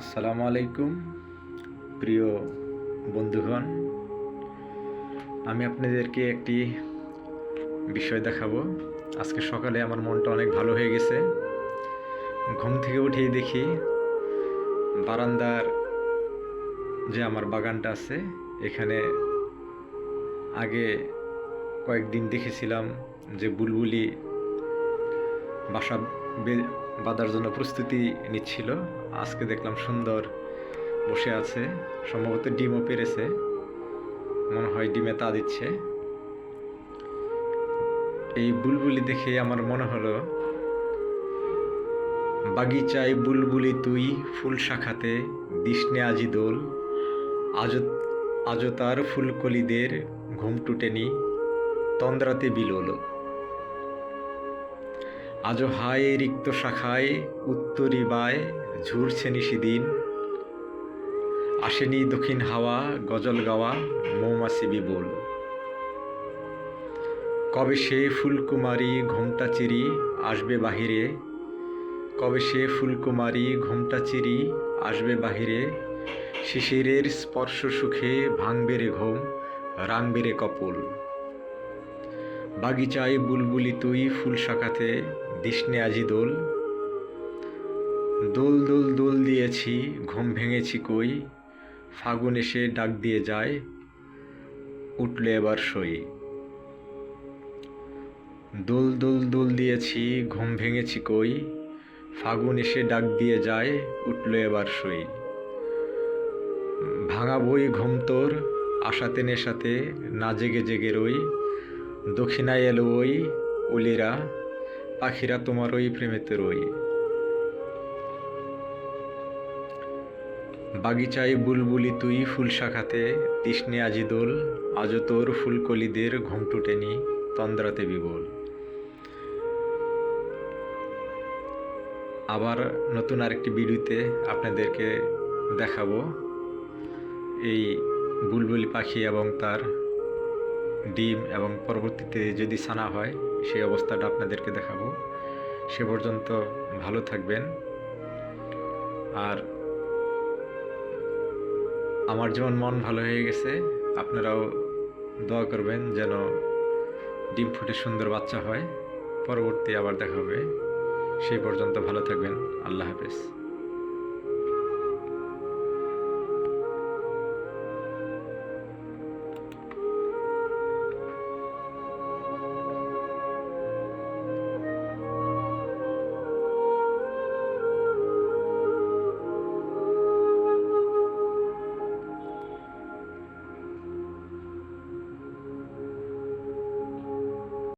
আসসালামু আলাইকুম, প্রিয় বন্ধুগণ। আমি আপনাদেরকে একটি বিষয় দেখাবো। আজকে সকালে আমার মনটা অনেক ভালো হয়ে গেছে। ঘুম থেকে উঠেই দেখি বারান্দার যে আমার বাগানটা আছে, এখানে আগে কয়েকদিন দেখেছিলাম যে বুলবুলি বাসা বাঁধার জন্য প্রস্তুতি নিচ্ছিল। আজকে দেখলাম সুন্দর বসে আছে, সম্ভবত ডিমও পেরেছে। মনে হয় ডিমে তা দিচ্ছে। এই বুলবুলি দেখে আমার মনে হলো, বাগিচায় বুলবুলি তুই, ফুল শাখাতে দিসনে আজি দোল। আজ আজ তার ফুলকলিদের ঘুম টুটেনি, তন্দ্রাতে বিলোলো আজও হায় রিক্ত শাখায় উত্তরি বায় ঝুরছে নিশিদিন। আসেনি দক্ষিণ হাওয়া, গজল গাওয়া, মৌমাছি বিবল। কবে সে ফুলকুমারী ঘোমটা চিরি আসবে বাহিরে? কবে সে ফুলকুমারী ঘোমটা চিরি আসবে বাহিরে? শিশিরের স্পর্শ সুখে ভাঙবে রে ঘুম, রাঙবে রে কপল। বাগিচায় বুলবুলি তুই ফুল শাখাতে দিসনে আজি দোল। দোল দোল দোল দিয়েছি, ঘুম ভেঙেছি কই? ফাগুন এসে ডাক দিয়ে যায়, উঠলে এবার সই। দোল দোল দোল দিয়েছি, ঘুম ভেঙেছি কই? ফাগুন এসে ডাক দিয়ে যায়, উঠল এবার সই। ভাঙা বই ঘুম তোর আশাতে নেশাতে না জেগে জেগে রই। দক্ষিণায় এলো ওই, উলিরা পাখিরা তোমার ওই প্রেমেতে রই বাগিচায় বুলবুলি তুই ফুল শাখাতে, তৃষ্ণে আজি দোল, আজও তোর ফুলকলিদের ঘুম টুটেনি, তন্দ্রাতে বিবল। আবার নতুন আরেকটি ভিডিওতে আপনাদেরকে দেখাবো, এই বুলবুলি পাখি এবং তার ডিম এবং পরবর্তীতে যদি ছানা হয়, সেই অবস্থাটা আপনাদেরকে দেখাবো। সে পর্যন্ত ভালো থাকবেন। আর আমার যেমন মন ভালো হয়ে গেছে, আপনারাও দোয়া করবেন যেন ডিম ফুটে সুন্দর বাচ্চা হয়। পরবর্তী আবার দেখা হবে। সেই পর্যন্ত ভালো থাকবেন। আল্লাহ হাফেজ।